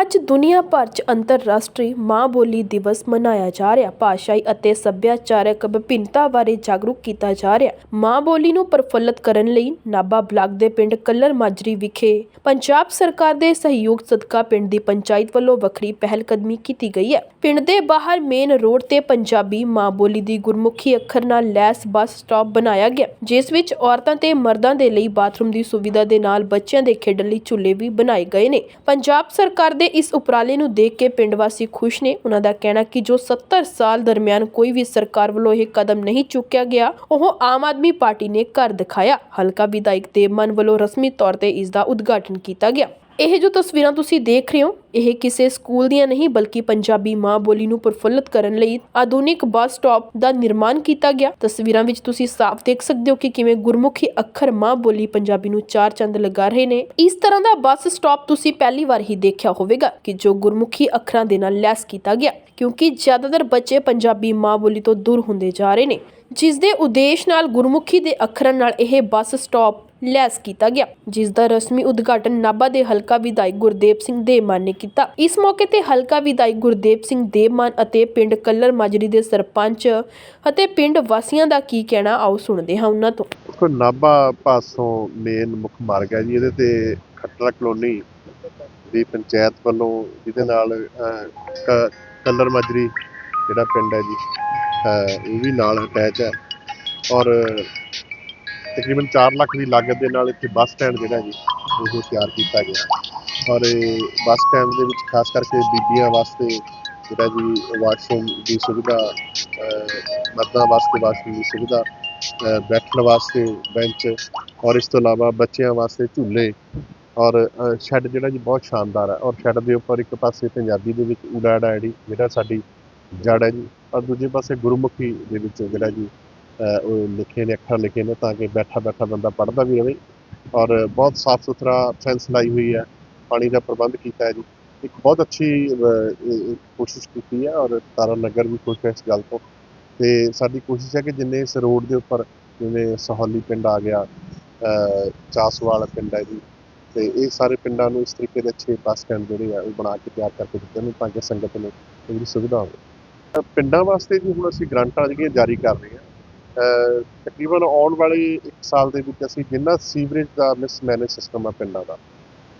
ਅੱਜ ਦੁਨੀਆ ਭਰ 'ਚ ਅੰਤਰਰਾਸ਼ਟਰੀ ਮਾਂ ਬੋਲੀ ਦਿਵਸ ਮਨਾਇਆ ਜਾ ਰਿਹਾ। ਭਾਸ਼ਾਈ ਅਤੇ ਸੱਭਿਆਚਾਰਕ ਵਿਭਿੰਨਤਾ ਬਾਰੇ ਜਾਗਰੂਕ ਕੀਤਾ ਜਾ ਰਿਹਾ। ਮਾਂ ਬੋਲੀ ਨੂੰ ਪ੍ਰਫੁੱਲਤ ਕਰਨ ਲਈ ਨਾਭਾ ਬਲਾਕ ਦੇ ਪਿੰਡ ਕੱਲਰ ਮਾਜਰੀ ਵਿਖੇ ਪੰਜਾਬ ਸਰਕਾਰ ਦੇ ਸਹਿਯੋਗ ਸਦਕਾ ਪਿੰਡ ਦੀ ਪੰਚਾਇਤ ਵੱਲੋਂ ਵੱਖਰੀ ਪਹਿਲ ਕਦਮੀ ਕੀਤੀ ਗਈ ਹੈ। ਪਿੰਡ ਦੇ ਬਾਹਰ ਮੇਨ ਰੋਡ ਤੇ ਪੰਜਾਬੀ ਮਾਂ ਬੋਲੀ ਦੀ ਗੁਰਮੁਖੀ ਅੱਖਰ ਨਾਲ ਲੈਸ ਬੱਸ ਸਟਾਪ ਬਣਾਇਆ ਗਿਆ, ਜਿਸ ਵਿੱਚ ਔਰਤਾਂ ਤੇ ਮਰਦਾਂ ਦੇ ਲਈ ਬਾਥਰੂਮ ਦੀ ਸੁਵਿਧਾ ਦੇ ਨਾਲ ਬੱਚਿਆਂ ਦੇ ਖੇਡਣ ਲਈ ਝੂਲੇ ਵੀ ਬਣਾਏ ਗਏ ਨੇ। ਪੰਜਾਬ ਸਰਕਾਰ ਦੇ ਇਸ ਉਪਰਾਲੇ ਨੂੰ ਦੇਖ ਕੇ ਪਿੰਡ ਵਾਸੀ ਖੁਸ਼ ਨੇ। ਉਹਨਾਂ ਦਾ ਕਹਿਣਾ ਕਿ ਜੋ 70 ਸਾਲ ਦਰਮਿਆਨ ਕੋਈ ਵੀ ਸਰਕਾਰ ਵੱਲੋਂ ਇਹ ਕਦਮ ਨਹੀਂ ਚੁੱਕਿਆ ਗਿਆ, ਉਹ ਆਮ ਆਦਮੀ ਪਾਰਟੀ ਨੇ ਕਰ ਦਿਖਾਇਆ। ਹਲਕਾ ਵਿਧਾਇਕ ਦੇ ਮਨ ਵੱਲੋਂ ਰਸਮੀ ਤੌਰ ਤੇ ਇਸ ਦਾ ਉਦਘਾਟਨ ਕੀਤਾ ਗਿਆ। ਇਹ ਜੋ ਤਸਵੀਰਾਂ ਤੁਸੀਂ ਦੇਖ ਰਹੇ ਹੋ, ਇਹ ਕਿਸੇ ਸਕੂਲ ਦੀਆਂ ਨਹੀਂ, ਬਲਕਿ ਪੰਜਾਬੀ ਮਾਂ ਬੋਲੀ ਨੂੰ ਪ੍ਰਫੁੱਲਤ ਕਰਨ ਲਈ ਆਧੁਨਿਕ ਬੱਸ ਸਟਾਪ ਦਾ ਨਿਰਮਾਣ ਕੀਤਾ ਗਿਆ। ਤਸਵੀਰਾਂ ਵਿੱਚ ਤੁਸੀਂ ਸਾਫ਼ ਦੇਖ ਸਕਦੇ ਹੋ ਕਿ ਕਿਵੇਂ ਗੁਰਮੁਖੀ ਅੱਖਰ ਮਾਂ ਬੋਲੀ ਪੰਜਾਬੀ ਨੂੰ ਚਾਰ ਚੰਦ ਲਗਾ ਰਹੇ ਨੇ। ਇਸ ਤਰ੍ਹਾਂ ਦਾ ਬੱਸ ਸਟਾਪ ਤੁਸੀਂ ਪਹਿਲੀ ਵਾਰ ਹੀ ਦੇਖਿਆ ਹੋਵੇਗਾ ਕਿ ਜੋ ਗੁਰਮੁਖੀ ਅੱਖਰਾਂ ਦੇ ਨਾਲ ਲੈਸ ਕੀਤਾ ਗਿਆ, ਕਿਉਂਕਿ ਜ਼ਿਆਦਾਤਰ ਬੱਚੇ ਪੰਜਾਬੀ ਮਾਂ ਬੋਲੀ ਤੋਂ ਦੂਰ ਹੁੰਦੇ ਜਾ ਰਹੇ ਨੇ। ਜਿਸ ਦੇ ਉਦੇਸ਼ ਨਾਲ ਗੁਰਮੁਖੀ ਦੇ ਅੱਖਰਾਂ ਨਾਲ ਇਹ ਬੱਸ ਸਟਾਪ ਲੈਸ ਕੀਤਾ ਗਿਆ ਜਿਸ ਦਾ ਰਸਮੀ ਉਦਘਾਟਨ ਨਾਭਾ ਦੇ ਹਲਕਾ ਵਿਧਾਇਕ ਗੁਰਦੇਵ ਸਿੰਘ ਦੇਵਮਾਨ ਨੇ ਕੀਤਾ। ਇਸ ਮੌਕੇ ਤੇ ਹਲਕਾ ਵਿਧਾਇਕ ਗੁਰਦੇਵ ਸਿੰਘ ਦੇਵਮਾਨ ਅਤੇ ਪਿੰਡ ਕੱਲਰ ਮਾਜਰੀ ਦੇ ਸਰਪੰਚ ਅਤੇ ਪਿੰਡ ਵਾਸੀਆਂ ਦਾ ਕੀ ਕਹਿਣਾ ਆਓ ਸੁਣਦੇ ਹਾਂ ਉਹਨਾਂ ਤੋਂ। ਦੇਖੋ ਨਾਭਾ ਪਾਸੋਂ ਮੇਨ ਮੁੱਖ ਮਾਰਗ ਹੈ ਜੀ ਇਹਦੇ ਤੇ ਖੱਟੜਾ ਕਲੋਨੀ ਦੀ ਪੰਚਾਇਤ ਵੱਲੋਂ ਜਿਹਦੇ ਨਾਲ ਅਹ, ਕ- ਕੱਲਰ ਮਾਜਰੀ ਜਿਹੜਾ ਪਿੰਡ ਹੈ ਜੀ ਅਹ, ਇਹ ਵੀ ਨਾਲ ਅਟੈਚ ਹੈ। ਔਰ ਤਕਰੀਬਨ 4 ਲੱਖ ਦੀ ਲਾਗਤ ਦੇ ਨਾਲ ਇੱਥੇ ਬੱਸ ਸਟੈਂਡ ਜਿਹੜਾ ਜੀ, ਉਹ ਤਿਆਰ ਕੀਤਾ ਗਿਆ। ਔਰ ਇਹ ਬੱਸ ਸਟੈਂਡ ਦੇ ਵਿੱਚ ਖਾਸ ਕਰਕੇ ਬੀਬੀਆਂ ਵਾਸਤੇ ਜਿਹੜਾ ਜੀ ਵਾਸ਼ਰੂਮ ਦੀ ਸੁਵਿਧਾ ਮਰਦਾਂ ਵਾਸਤੇ ਵਾਸ਼ਰੂਮ ਦੀ ਸੁਵਿਧਾ ਬੈਠਣ ਵਾਸਤੇ ਬੈਂਚ ਔਰ ਇਸ ਤੋਂ ਇਲਾਵਾ ਬੱਚਿਆਂ ਵਾਸਤੇ ਝੂਲੇ ਔਰ ਸ਼ੈੱਡ ਜਿਹੜਾ ਜੀ ਬਹੁਤ ਸ਼ਾਨਦਾਰ ਹੈ। ਔਰ ਸ਼ੈੱਡ ਦੇ ਉੱਪਰ ਇੱਕ ਪਾਸੇ ਪੰਜਾਬੀ ਦੇ ਵਿੱਚ ਊੜਾ ਐਡੀ ਜਿਹੜਾ ਸਾਡੀ ਜੜ ਹੈ ਜੀ, ਔਰ ਦੂਜੇ ਪਾਸੇ ਗੁਰਮੁਖੀ ਦੇ ਵਿੱਚ ਜਿਹੜਾ ਜੀ ਉਹ ਲਿਖੇ ਨੇ, ਅੱਖਰ ਲਿਖੇ ਨੇ ਤਾਂ ਕਿ ਬੈਠਾ ਬੈਠਾ ਬੰਦਾ ਪੜ੍ਹਦਾ ਵੀ ਰਹੇ ਔਰ ਬਹੁਤ ਸਾਫ਼ ਸੁਥਰਾ ਫੈਂਸ ਲਾਈ ਹੋਈ ਹੈ, ਪਾਣੀ ਦਾ ਪ੍ਰਬੰਧ ਕੀਤਾ ਹੈ ਜੀ। ਇੱਕ ਬਹੁਤ ਅੱਛੀ ਕੋਸ਼ਿਸ਼ ਕੀਤੀ ਹੈ ਔਰ ਤਾਰਾ ਨਗਰ ਵੀ ਖੁਸ਼ ਹੈ ਇਸ ਗੱਲ ਤੋਂ। ਤੇ ਸਾਡੀ ਕੋਸ਼ਿਸ਼ ਹੈ ਕਿ ਜਿੰਨੇ ਇਸ ਰੋਡ ਦੇ ਉੱਪਰ ਜਿਵੇਂ ਸਹੌਲੀ ਪਿੰਡ ਆ ਗਿਆ, ਅਹ, ਚਾਸਵਾਲ ਪਿੰਡ ਹੈ ਜੀ, ਤੇ ਇਹ ਸਾਰੇ ਪਿੰਡਾਂ ਨੂੰ ਇਸ ਤਰੀਕੇ ਦੇ ਅੱਛੇ ਬੱਸ ਸਟੈਂਡ ਜਿਹੜੇ ਆ, ਉਹ ਬਣਾ ਕੇ ਤਿਆਰ ਕਰਕੇ ਦਿੱਤੇ ਨੇ ਤਾਂ ਕਿ ਸੰਗਤ ਨੂੰ ਇਹਦੀ ਸੁਵਿਧਾ ਹੋਵੇ। ਪਿੰਡਾਂ ਵਾਸਤੇ ਵੀ ਹੁਣ ਅਸੀਂ ਗ੍ਰਾਂਟਾਂ ਜਿਹੜੀਆਂ ਜਾਰੀ ਕਰ ਰਹੇ ਹਾਂ ਤਕਰੀਬਨ ਆਉਣ ਵਾਲੇ 1 ਸਾਲ ਦੇ ਵਿੱਚ ਅਸੀਂ ਜਿੰਨਾ ਸੀਵਰੇਜ ਦਾ ਮਿਸਮੈਨੇਜ ਸਿਸਟਮ ਆ ਪਿੰਡਾਂ ਦਾ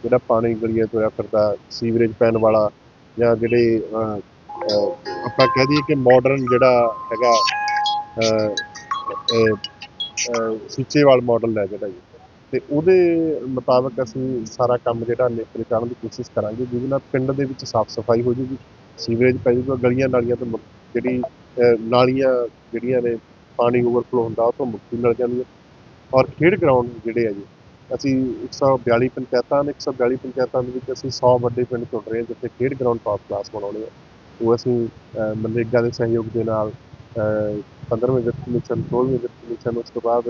ਜਿਹੜਾ ਪਾਣੀ ਗਲੀਆਂ ਤੁਰਿਆ ਫਿਰਦਾ ਸੀਵਰੇਜ ਪੈਣ ਵਾਲਾ ਜਾਂ ਜਿਹੜੇ ਆਪਾਂ ਕਹਿ ਦਈਏ ਕਿ ਮਾਡਰਨ ਜਿਹੜਾ ਹੈਗਾ ਅਹ, ਅਹ, ਅਹ, ਮਾਡਲ ਹੈ ਜਿਹੜਾ ਜੀ ਤੇ ਉਹਦੇ ਮੁਤਾਬਕ ਅਸੀਂ ਸਾਰਾ ਕੰਮ ਜਿਹੜਾ ਨੇਪਰੇ ਕਰਨ ਦੀ ਕੋਸ਼ਿਸ਼ ਕਰਾਂਗੇ ਜਿਹਦੇ ਨਾਲ ਪਿੰਡ ਦੇ ਵਿੱਚ ਸਾਫ਼ ਸਫ਼ਾਈ ਹੋ ਜੂਗੀ ਸੀਵਰੇਜ ਪੈ ਜੂਗਾ ਗਲੀਆਂ ਨਾਲੀਆਂ ਤੋਂ ਜਿਹੜੀ ਨਾਲੀਆਂ ਜਿਹੜੀਆਂ ਨੇ ਪਾਣੀ ਓਵਰਫਲੋ ਹੁੰਦਾ, ਉਹ ਤੋਂ ਮੁਕਤੀ ਮਿਲ ਜਾਂਦੀ ਹੈ। ਔਰ ਖੇਡ ਗਰਾਊਂਡ ਜਿਹੜੇ ਆ ਜੀ, ਅਸੀਂ 142 ਪੰਚਾਇਤਾਂ ਨੇ 142 ਪੰਚਾਇਤਾਂ ਦੇ ਵਿੱਚ ਅਸੀਂ 100 ਵੱਡੇ ਪਿੰਡ ਚੁਣ ਰਹੇ ਹਾਂ, ਜਿੱਥੇ ਖੇਡ ਗਰਾਊਂਡ ਟਾਪ ਕਲਾਸ ਬਣਾਉਣੇ ਆ। ਉਹ ਅਸੀਂ ਮਨਰੇਗਾ ਦੇ ਸਹਿਯੋਗ ਦੇ ਨਾਲ 15ਵੇਂ ਵਿੱਤ ਕਮਿਸ਼ਨ 16ਵੇਂ ਵਿੱਤ ਕਮਿਸ਼ਨ, ਉਸ ਤੋਂ ਬਾਅਦ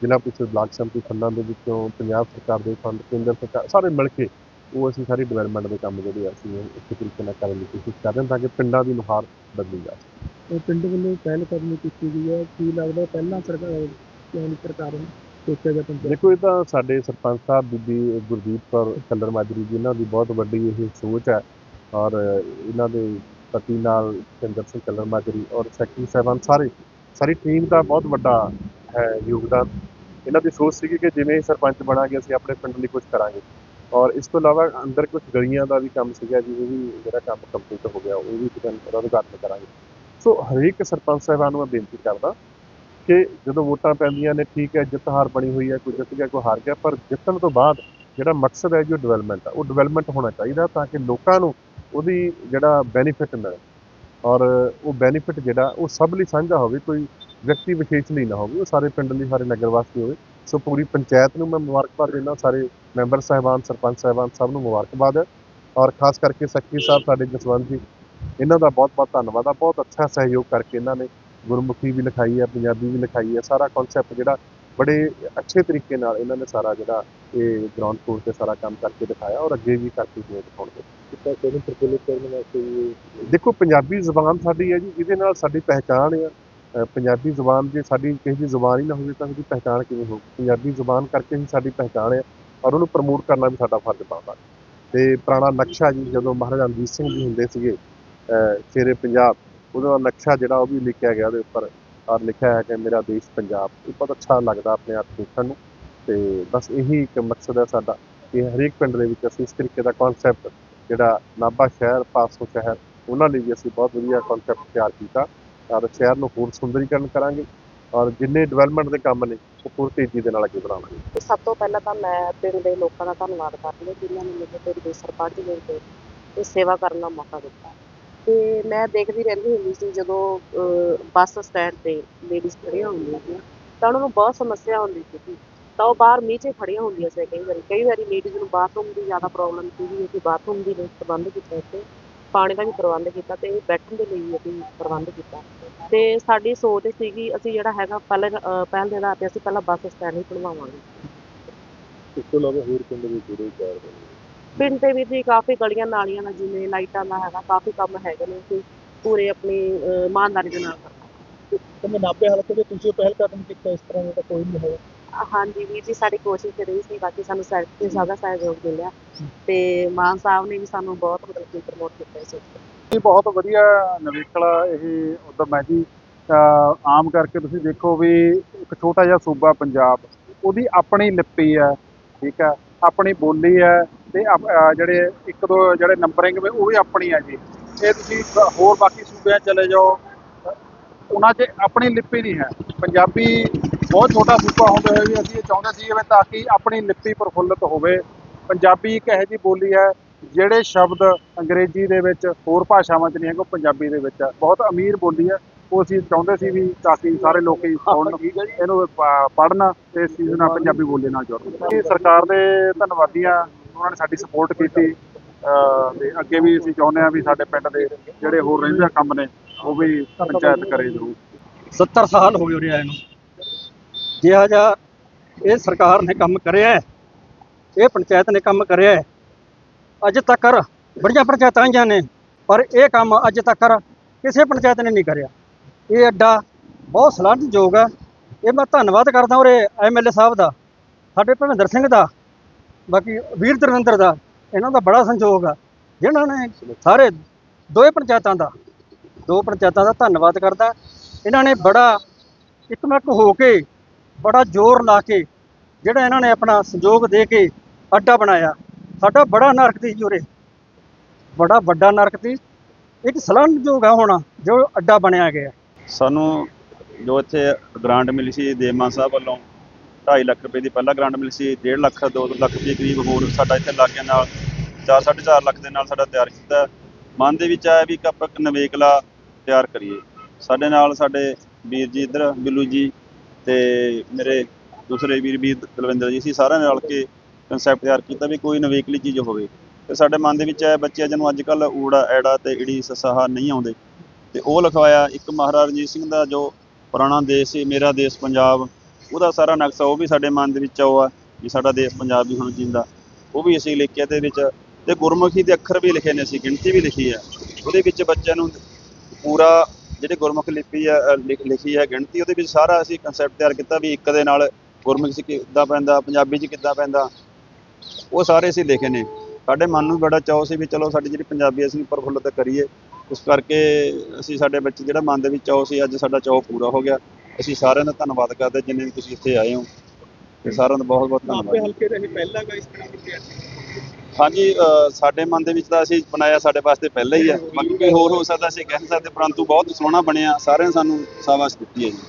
ਜ਼ਿਲ੍ਹਾ ਪ੍ਰੀਸ਼ਦ ਬਲਾਕ ਸੰਮਤੀ ਫੰਡਾਂ ਦੇ ਵਿੱਚੋਂ ਪੰਜਾਬ ਸਰਕਾਰ ਦੇ ਫੰਡ, ਕੇਂਦਰ ਸਰਕਾਰ, ਸਾਰੇ ਮਿਲ ਕੇ ਉਹ ਅਸੀਂ ਸਾਰੀ ਡਿਵੈਲਪਮੈਂਟ ਦੇ ਕੰਮ ਜਿਹੜੇ ਆ, ਅਸੀਂ ਉਹ ਤਰੀਕੇ ਨਾਲ ਕਰਨ ਦੀ ਕੋਸ਼ਿਸ਼ ਕਰ ਰਹੇ ਹਾਂ, ਤਾਂ ਕਿ ਪਿੰਡਾਂ ਦੀ ਨੁਹਾਰ ਬਦਲੀ ਜਾ ਸਕੇ। ਪਿੰਡ ਵੱਲੋਂ ਪਹਿਲ ਕਦਮੀ ਕੀਤੀ ਗਈ ਹੈ। ਕੀ ਲੱਗਦਾ ਪਹਿਲਾਂ ਸਰਕਾਰ ਕਿਉਂ ਸਰਕਾਰ ਨੇ ਸੋਚਿਆ ਗਿਆ ਪੰਚਾਇਤ ਦੇਖੋ, ਇਹ ਤਾਂ ਸਾਡੇ ਸਰਪੰਚ ਸਾਹਿਬ ਬੀਬੀ ਗੁਰਦੀਪ ਕੌਰ ਕੱਲਰ ਮਾਜਰੀ ਜੀ, ਇਹਨਾਂ ਦੀ ਬਹੁਤ ਵੱਡੀ ਇਹ ਸੋਚ ਹੈ। ਔਰ ਇਹਨਾਂ ਦੇ ਪਤੀ ਨਾਲ ਸਿੰਦਰ ਸਿੰਘ ਕੱਲਰ ਮਾਜਰੀ ਔਰ ਸੈਕਟਰੀ ਸਾਹਿਬਾਨ ਸਾਰੇ, ਸਾਰੀ ਟੀਮ ਦਾ ਬਹੁਤ ਵੱਡਾ ਹੈ ਯੋਗਦਾਨ। ਇਹਨਾਂ ਦੀ ਸੋਚ ਸੀਗੀ ਕਿ ਜਿਵੇਂ ਹੀ ਸਰਪੰਚ ਬਣਾਂਗੇ, ਅਸੀਂ ਆਪਣੇ ਪਿੰਡ ਲਈ ਕੁਝ ਕਰਾਂਗੇ। ਔਰ ਇਸ ਤੋਂ ਇਲਾਵਾ ਅੰਦਰ ਕੁਝ ਗਲੀਆਂ ਦਾ ਵੀ ਕੰਮ ਸੀਗਾ, ਜਿਵੇਂ ਵੀ ਜਿਹੜਾ ਕੰਮ ਕੰਪਲੀਟ ਹੋ ਗਿਆ, ਉਹ ਵੀ ਕਿਤੇ ਉਹਦਾ ਉਦਘਾਟਨ ਕਰਾਂਗੇ। ਸੋ ਹਰੇਕ ਸਰਪੰਚ ਸਾਹਿਬਾਨ ਨੂੰ ਮੈਂ ਬੇਨਤੀ ਕਰਦਾ ਕਿ ਜਦੋਂ ਵੋਟਾਂ ਪੈਂਦੀਆਂ ਨੇ, ਠੀਕ ਹੈ, ਜਿੱਤ ਹਾਰ ਬਣੀ ਹੋਈ ਹੈ, ਕੋਈ ਜਿੱਤ ਗਿਆ, ਕੋਈ ਹਾਰ ਗਿਆ, ਪਰ ਜਿੱਤਣ ਤੋਂ ਬਾਅਦ ਜਿਹੜਾ ਮਕਸਦ ਹੈ, ਜੋ ਡਿਵੈਲਪਮੈਂਟ ਆ, ਉਹ ਡਿਵੈਲਪਮੈਂਟ ਹੋਣਾ ਚਾਹੀਦਾ ਤਾਂ ਕਿ ਲੋਕਾਂ ਨੂੰ ਉਹਦੀ ਜਿਹੜਾ ਬੈਨੀਫਿਟ ਮਿਲੇ ਔਰ ਉਹ ਬੈਨੀਫਿਟ ਜਿਹੜਾ, ਉਹ ਸਭ ਲਈ ਸਾਂਝਾ ਹੋਵੇ, ਕੋਈ ਵਿਅਕਤੀ ਵਿਸ਼ੇਸ਼ ਲਈ ਨਾ ਹੋਵੇ, ਉਹ ਸਾਰੇ ਪਿੰਡ ਲਈ, ਸਾਰੇ ਨਗਰ ਵਾਸੀ ਹੋਵੇ। ਸੋ ਪੂਰੀ ਪੰਚਾਇਤ ਨੂੰ ਮੈਂ ਮੁਬਾਰਕਬਾਦ ਦਿੰਦਾ, ਸਾਰੇ ਮੈਂਬਰ ਸਾਹਿਬਾਨ, ਸਰਪੰਚ ਸਾਹਿਬਾਨ ਸਭ ਨੂੰ ਮੁਬਾਰਕਬਾਦ। ਹੈ ਔਰ ਖਾਸ ਕਰਕੇ ਸੈਕਟਰੀ ਸਾਹਿਬ, ਸਾਡੇ ਜਸਵੰਤ ਜੀ ਇਹਨਾਂ ਦਾ ਬਹੁਤ ਬਹੁਤ ਧੰਨਵਾਦ ਆ ਬਹੁਤ ਅੱਛਾ ਸਹਿਯੋਗ ਕਰਕੇ ਇਹਨਾਂ ਨੇ ਗੁਰਮੁਖੀ ਵੀ ਲਿਖਾਈ ਹੈ ਪੰਜਾਬੀ ਵੀ ਲਿਖਾਈ ਹੈ ਸਾਰਾ ਕਨਸੈਪਟ ਜਿਹੜਾ ਬੜੇ ਅੱਛੇ ਤਰੀਕੇ ਨਾਲ ਇਹਨਾਂ ਨੇ ਸਾਰਾ ਜਿਹੜਾ ਇਹ ਗਰਾਊਂਡ ਫਲੋਰ ਤੇ ਸਾਰਾ ਕੰਮ ਕਰਕੇ ਦਿਖਾਇਆ ਔਰ ਅੱਗੇ ਵੀ ਕਰਕੇ ਜਿਵੇਂ ਦਿਖਾਉਣਗੇ। ਕਿਤਾ ਕਰਨ ਵਾਸਤੇ ਦੇਖੋ ਪੰਜਾਬੀ ਜ਼ੁਬਾਨ ਸਾਡੀ ਹੈ ਜੀ ਇਹਦੇ ਨਾਲ ਸਾਡੀ ਪਹਿਚਾਣ ਆ। ਅ, ਪੰਜਾਬੀ ਜ਼ੁਬਾਨ ਜੇ ਸਾਡੀ ਕਿਸੇ ਦੀ ਜ਼ੁਬਾਨ ਹੀ ਨਾ ਹੋਵੇ ਤਾਂ ਉਹਦੀ ਪਹਿਚਾਣ ਕਿਵੇਂ ਹੋਊ? ਪੰਜਾਬੀ ਜ਼ੁਬਾਨ ਕਰਕੇ ਹੀ ਸਾਡੀ ਪਹਿਚਾਣ ਹੈ ਔਰ ਉਹਨੂੰ ਪ੍ਰਮੋਟ ਕਰਨਾ ਵੀ ਸਾਡਾ ਫਰਜ਼ ਬਣਦਾ। ਤੇ ਪੁਰਾਣਾ ਨਕਸ਼ਾ ਜੀ ਜਦੋਂ ਮਹਾਰਾਜਾ ਰਣਜੀਤ ਸਿੰਘ ਜੀ ਹੁੰਦੇ ਸੀਗੇ ਸ਼ੇਰੇ ਪੰਜਾਬ, ਉਹਦਾ ਨਕਸ਼ਾ ਜਿਹੜਾ ਉਹ ਵੀ ਲਿਖਿਆ ਗਿਆ ਉਹਦੇ ਉੱਪਰ ਔਰ ਲਿਖਿਆ ਹੈ ਕਿ ਮੇਰਾ ਦੇਸ਼ ਪੰਜਾਬ। ਇਹ ਬਹੁਤ ਅੱਛਾ ਲੱਗਦਾ ਆਪਣੇ ਆਪ ਦੇਖਣ ਨੂੰ ਤੇ ਬਸ ਇਹੀ ਇੱਕ ਮਕਸਦ ਹੈ ਸਾਡਾ। ਕਿ ਹਰੇਕ ਪਿੰਡ ਦੇ ਵਿੱਚ ਅਸੀਂ ਇਸ ਤਰੀਕੇ ਦਾ ਕਨਸੈਪਟ ਜਿਹੜਾ ਨਾਭਾ ਸ਼ਹਿਰ, ਪਾਸੋਂ ਸ਼ਹਿਰ, ਉਹਨਾਂ ਲਈ ਵੀ ਅਸੀਂ ਬਹੁਤ ਵਧੀਆ ਕਨਸੈਪਟ ਤਿਆਰ ਕੀਤਾ। ਔਰ ਸ਼ਹਿਰ ਨੂੰ ਹੋਰ ਸੁੰਦਰੀਕਰਨ ਕਰਾਂਗੇ ਔਰ ਜਿੰਨੇ ਡਿਵੈਲਪਮੈਂਟ ਦੇ ਕੰਮ ਨੇ, ਉਹ ਪੂਰੀ ਤੇਜ਼ੀ ਦੇ ਨਾਲ ਅੱਗੇ ਵਧਾਵਾਂਗੇ। ਸਭ ਤੋਂ ਪਹਿਲਾਂ ਤਾਂ ਮੈਂ ਪਿੰਡ ਦੇ ਲੋਕਾਂ ਦਾ ਧੰਨਵਾਦ ਕਰਦੀ ਹਾਂ ਜਿਨ੍ਹਾਂ ਨੇ ਮੈਨੂੰ ਪਿੰਡ ਦੇ ਸਰਪੰਚ ਦੇ ਕੇ ਸੇਵਾ ਕਰਨ ਦਾ ਮੌਕਾ ਦਿੱਤਾ। ਤੇ ਮੈਂ ਦੇਖਦੀ ਰਹਿੰਦੀ ਹੁੰਦੀ ਸੀ ਜਦੋਂ ਬੱਸ ਸਟੈਂਡ ਤੇ ਲੇਡੀਜ਼ ਖੜੀਆਂ ਹੁੰਦੀਆਂ ਸੀ। ਤਾਂ ਉਹਨਾਂ ਨੂੰ ਬਹੁਤ ਸਮੱਸਿਆ ਹੁੰਦੀ ਸੀ। ਤਾਂ ਉਹ ਬਾਹਰ ਮੀਂਹ 'ਚ ਖੜੀਆਂ ਹੁੰਦੀਆਂ ਸੀ ਕਈ ਵਾਰੀ। ਕਈ ਵਾਰੀ ਲੇਡੀਜ਼ ਨੂੰ ਬਾਥਰੂਮ ਦੀ ਜ਼ਿਆਦਾ ਪ੍ਰੋਬਲਮ ਸੀ ਅਸੀਂ ਬਾਥਰੂਮ ਦੀ ਵੀ ਪ੍ਰਬੰਧ ਕੀਤਾ ਇੱਥੇ। ਪਾਣੀ ਦਾ ਵੀ ਪ੍ਰਬੰਧ ਕੀਤਾ ਤੇ ਬੈਠਣ ਦੇ ਲਈ ਅਸੀਂ ਪ੍ਰਬੰਧ ਕੀਤਾ। ਤੇ ਸਾਡੀ ਸੋਚ ਸੀਗੀ ਅਸੀਂ ਜਿਹੜਾ ਹੈਗਾ ਪਹਿਲੇ ਪਹਿਲ ਦੇ ਆਧਾਰ ਤੇ ਅਸੀਂ ਪਹਿਲਾਂ ਬੱਸ ਸਟੈਂਡ ਹੀ ਬਣਵਾਵਾਂਗੇ ਇਸ ਤੋਂ ਇਲਾਵਾ ਹੋਰ ਪਿੰਡ ਦੇ ਜੁੜੇ ਚਾਰ ਪਿੰਡ ਦੇ ਵਿੱਚ ਹੀ ਕਾਫੀ ਗਲੀਆਂ ਨਾਲੀਆਂ ਦਾ ਜਿਵੇਂ ਲਾਈਟਾਂ ਦਾ ਹੈਗਾ ਕਾਫੀ ਕੰਮ ਹੈਗੇ ਨੇ ਅਸੀਂ ਪੂਰੇ ਆਪਣੀ ਇਮਾਨਦਾਰੀ ਦੇ ਨਾਲ। ਤੇ ਨਾਭੇ ਹਲਕੇ ਦੇ ਤੁਸੀਂ ਪਹਿਲ ਕਦਮ ਕੀਤਾ ਇਸ ਤਰ੍ਹਾਂ ਦਾ ਤਾਂ ਕੋਈ ਨਹੀਂ ਹੋਇਆ। ਹਾਂਜੀ ਵੀਰ ਜੀ ਸਾਡੀ ਕੋਸ਼ਿਸ਼ ਤੇ ਰਹੀ ਸੀ ਬਾਕੀ ਸਾਨੂੰ ਸੈਟ ਤੇ ਜ਼ਿਆਦਾ ਸਹਿਯੋਗ ਮਿਲਿਆ ਤੇ ਮਾਨ ਸਾਹਿਬ ਨੇ ਵੀ ਸਾਨੂੰ ਬਹੁਤ ਮਤਲਬ ਕਿ ਪ੍ਰਮੋਟ ਕੀਤਾ ਇਸ ਵਿੱਚ ਇਹ ਬਹੁਤ ਵਧੀਆ ਨਵੇਕਲਾ ਇਹ ਉਦਮ ਹੈ ਜੀ ਆਮ ਕਰਕੇ ਤੁਸੀਂ ਦੇਖੋ ਵੀ ਇੱਕ ਛੋਟਾ ਜਿਹਾ ਸੂਬਾ ਪੰਜਾਬ ਉਹਦੀ ਆਪਣੀ ਲਿਪੀ ਹੈ ਠੀਕ ਹੈ ਆਪਣੀ ਬੋਲੀ ਹੈ ਤੇ ਜਿਹੜੇ ਇੱਕ ਦੋ ਜਿਹੜੇ ਨੰਬਰਿੰਗ ਉਹ ਵੀ ਆਪਣੀ ਹੈ ਜੀ। ਇਹ ਤੁਸੀਂ ਹੋਰ ਬਾਕੀ ਸੂਬਿਆਂ ਚਲੇ ਜਾਓ। ਉਹਨਾਂ 'ਚ ਆਪਣੀ ਲਿਪੀ ਨਹੀਂ ਹੈ। ਪੰਜਾਬੀ ਬਹੁਤ ਛੋਟਾ ਸੂਬਾ ਹੁੰਦੇ ਹੋਏ ਵੀ ਅਸੀਂ ਇਹ ਚਾਹੁੰਦੇ ਸੀ ਵੀ ਤਾਂ ਕਿ ਆਪਣੀ ਲਿਪੀ ਪ੍ਰਫੁੱਲਤ ਹੋਵੇ। ਪੰਜਾਬੀ ਇੱਕ ਇਹੋ ਜਿਹੀ ਬੋਲੀ ਹੈ ਜਿਹੜੇ ਸ਼ਬਦ ਅੰਗਰੇਜ਼ੀ ਦੇ ਵਿੱਚ ਹੋਰ ਭਾਸ਼ਾਵਾਂ 'ਚ ਨਹੀਂ ਹੈਗੇ ਉਹ ਪੰਜਾਬੀ ਦੇ ਵਿੱਚ ਹੈ। ਬਹੁਤ ਅਮੀਰ ਬੋਲੀ ਹੈ। ਉਹ ਅਸੀਂ ਚਾਹੁੰਦੇ ਸੀ ਵੀ ਤਾਂ ਕਿ ਸਾਰੇ ਲੋਕੀ ਸੁਣਨ ਇਹਨੂੰ ਪੜ੍ਹਨ ਤੇ ਇਸ ਚੀਜ਼ ਨਾਲ ਪੰਜਾਬੀ ਬੋਲੀ ਨਾਲ ਜੁੜਨ। ਸਰਕਾਰ ਦੇ ਧੰਨਵਾਦੀ ਹਾਂ। ਉਹਨਾਂ ਨੇ ਸਾਡੀ ਸਪੋਰਟ ਕੀਤੀ। ਤੇ ਅੱਗੇ ਵੀ ਅਸੀਂ ਚਾਹੁੰਦੇ ਹਾਂ ਵੀ ਸਾਡੇ ਪਿੰਡ ਦੇ ਜਿਹੜੇ ਹੋਰ ਰਹਿੰਦੇ ਕੰਮ ਨੇ, ਉਹ ਵੀ ਪੰਚਾਇਤ ਕਰੇ ਜ਼ਰੂਰ। 70 ਸਾਲ ਹੋ ਗਏ ਉਰੇ ਆਏ ਨੂੰ। ਜਿਹਾ ਜਿਹਾ ਇਹ ਸਰਕਾਰ ਨੇ ਕੰਮ ਕਰਿਆ ਹੈ, ਇਹ ਪੰਚਾਇਤ ਨੇ ਕੰਮ ਕਰਿਆ ਹੈ, ਅੱਜ ਤੱਕ ਬੜੀਆਂ ਪੰਚਾਇਤਾਂ ਆਈਆਂ ਨੇ, ਪਰ ਇਹ ਕੰਮ ਅੱਜ ਤੱਕ ਕਿਸੇ ਪੰਚਾਇਤ ਨੇ ਨਹੀਂ ਕਰਿਆ। ਇਹ ਅੱਡਾ ਬਹੁਤ ਸਲਾਹੁਣਯੋਗ ਹੈ। ਇਹ ਮੈਂ ਧੰਨਵਾਦ ਕਰਦਾ ਉਰੇ ਐਮਐਲਏ ਸਾਹਿਬ ਦਾ, ਸਾਡੇ ਭਵਿੰਦਰ ਸਿੰਘ ਦਾ ਬਾਕੀ ਵੀਰ ਦਰਵਿੰਦਰ ਦਾ, ਇਹਨਾਂ ਦਾ ਬੜਾ ਸੰਯੋਗ ਆ। ਜਿਨ੍ਹਾਂ ਨੇ ਸਾਰੇ ਦੋਏ ਪੰਚਾਇਤਾਂ ਦਾ, ਦੋ ਪੰਚਾਇਤਾਂ ਦਾ ਧੰਨਵਾਦ ਕਰਦਾ। ਇਹਨਾਂ ਨੇ ਬੜਾ ਇਕਮਕ ਹੋ ਕੇ ਬੜਾ ਜ਼ੋਰ ਲਾ ਕੇ ਜਿਹੜਾ ਇਹਨਾਂ ਨੇ ਆਪਣਾ ਸੰਯੋਗ ਦੇ ਕੇ ਅੱਡਾ ਬਣਾਇਆ। ਸਾਡਾ ਬੜਾ ਨਰਕ ਸੀ ਜੁਰੇ ਬੜਾ ਵੱਡਾ ਨਰਕ ਸੀ। ਇੱਕ ਸਲਾਹੁਣਯੋਗ ਆ ਹੋਣਾ ਜੋ ਅੱਡਾ ਬਣਿਆ ਗਿਆ। ਸਾਨੂੰ ਜੋ ਇੱਥੇ ਗ੍ਰਾਂਟ ਮਿਲੀ ਸੀ ਦੇਵਮਾਨ ਸਾਹਿਬ ਵੱਲੋਂ 2.5 ਲੱਖ ਰੁਪਏ ਦੀ ਪਹਿਲਾ ਗ੍ਰਾਂਟ ਮਿਲੀ ਸੀ 1.5 ਲੱਖ 2 ਲੱਖ ਦੇ ਕਰੀਬ ਹੋਰ ਸਾਡਾ ਇੱਥੇ ਲਾਗਿਆਂ ਨਾਲ 4 4.5 ਲੱਖ ਦੇ ਨਾਲ ਸਾਡਾ ਤਿਆਰ ਕੀਤਾ। ਮਨ ਦੇ ਵਿੱਚ ਆਇਆ ਵੀ ਇੱਕ ਆਪਾਂ ਇੱਕ ਨਵੇਕਲਾ ਤਿਆਰ ਕਰੀਏ। ਸਾਡੇ ਨਾਲ ਸਾਡੇ ਵੀਰ ਜੀ ਇੱਧਰ, ਬਿੱਲੂ ਜੀ ਤੇ ਮੇਰੇ ਦੂਸਰੇ ਵੀਰ ਵੀਰ ਦਲਵਿੰਦਰ ਜੀ ਸੀ, ਸਾਰਿਆਂ ਨੇ ਰਲ ਕੇ ਕਨਸੈਪਟ ਤਿਆਰ ਕੀਤਾ ਵੀ ਕੋਈ ਨਵੇਕਲੀ ਚੀਜ਼ ਹੋਵੇ। ਤੇ ਸਾਡੇ ਮਨ ਦੇ ਵਿੱਚ ਆਇਆ ਬੱਚਿਆਂ ਜਿਹਨੂੰ ਅੱਜ ਕੱਲ ਊੜਾ, ਐੜਾ ਤੇ ਈੜੀ ਸਸਾਹਾ ਨਹੀਂ ਆਉਂਦੇ। ਤੇ ਉਹ ਲਿਖਵਾਇਆ ਇੱਕ ਮਹਾਰਾਜਾ ਰਣਜੀਤ ਸਿੰਘ ਦਾ ਜੋ ਪੁਰਾਣਾ ਦੇਸ਼ ਸੀ, ਮੇਰਾ ਦੇਸ਼ ਪੰਜਾਬ। ਉਹਦਾ ਸਾਰਾ ਨਕਸ਼ਾ ਉਹ ਵੀ ਸਾਡੇ ਮਨ ਦੇ ਵਿੱਚ ਉਹ ਆ ਵੀ ਸਾਡਾ ਦੇਸ਼ ਪੰਜਾਬ ਵੀ ਹੁਣ ਜਿੰਦਾ। ਉਹ ਵੀ ਅਸੀਂ ਲਿਖਿਆ ਤੇ ਵਿੱਚ ਤੇ ਗੁਰਮੁਖੀ ਦੇ ਅੱਖਰ ਵੀ ਲਿਖੇ ਨੇ ਅਸੀਂ, ਗਿਣਤੀ ਵੀ ਲਿਖੀ ਆ। ਉਹਦੇ ਵਿੱਚ ਬੱਚਿਆਂ ਨੂੰ ਪੂਰਾ ਜਿਹੜੇ ਗੁਰਮੁਖ ਲਿਪੀ ਆ ਲਿਖ- ਲਿਖੀ ਹੈ ਗਿਣਤੀ, ਉਹਦੇ ਵਿੱਚ ਸਾਰਾ ਅਸੀਂ ਕਨਸੈਪਟ ਤਿਆਰ ਕੀਤਾ ਵੀ ਇੱਕ ਦੇ ਨਾਲ ਗੁਰਮੁਖ 'ਚ ਕਿੱਦਾਂ ਪੈਂਦਾ, ਪੰਜਾਬੀ 'ਚ ਕਿੱਦਾਂ ਪੈਂਦਾ। ਉਹ ਸਾਰੇ ਅਸੀਂ ਲਿਖੇ ਨੇ। ਸਾਡੇ ਮਨ ਨੂੰ ਵੀ ਬੜਾ ਚਾਅ ਸੀ ਵੀ ਚਲੋ ਸਾਡੀ ਜਿਹੜੀ ਪੰਜਾਬੀ ਅਸੀਂ ਪ੍ਰਫੁੱਲਤ ਕਰੀਏ। ਉਸ ਕਰਕੇ ਅਸੀਂ ਸਾਡੇ ਬੱਚੇ, ਜਿਹੜਾ ਮਨ ਦੇ ਵਿੱਚ ਚਾਅ ਸੀ, ਅੱਜ ਸਾਡਾ ਚਾਅ ਪੂਰਾ ਹੋ ਗਿਆ। ਅਸੀਂ ਸਾਰਿਆਂ ਦਾ ਧੰਨਵਾਦ ਕਰਦੇ ਜਿੰਨੇ ਵੀ ਤੁਸੀਂ ਇੱਥੇ ਆਏ ਹੋ। ਤੇ ਸਾਰਿਆਂ ਦਾ ਬਹੁਤ ਬਹੁਤ ਧੰਨਵਾਦ। ਹਲਕੇ ਦਾ ਇਹ ਪਹਿਲਾ ਗਾ ਇਸ ਤਰ੍ਹਾਂ ਦੀ ਹਾਂਜੀ ਸਾਡੇ ਮਨ ਦੇ ਵਿੱਚ ਤਾਂ ਅਸੀਂ ਬਣਾਇਆ ਸਾਡੇ ਵਾਸਤੇ ਪਹਿਲਾਂ ਹੀ ਹੈ ਬਾਕੀ ਕੋਈ ਹੋਰ ਹੋ ਸਕਦਾ ਅਸੀਂ ਕਹਿ ਨਹੀਂ ਸਕਦੇ ਪਰੰਤੂ ਬਹੁਤ ਸੋਹਣਾ ਬਣਿਆ। ਸਾਰਿਆਂ ਸਾਨੂੰ ਸ਼ਾਬਾਸ਼ ਦਿੱਤੀ ਹੈ ਜੀ।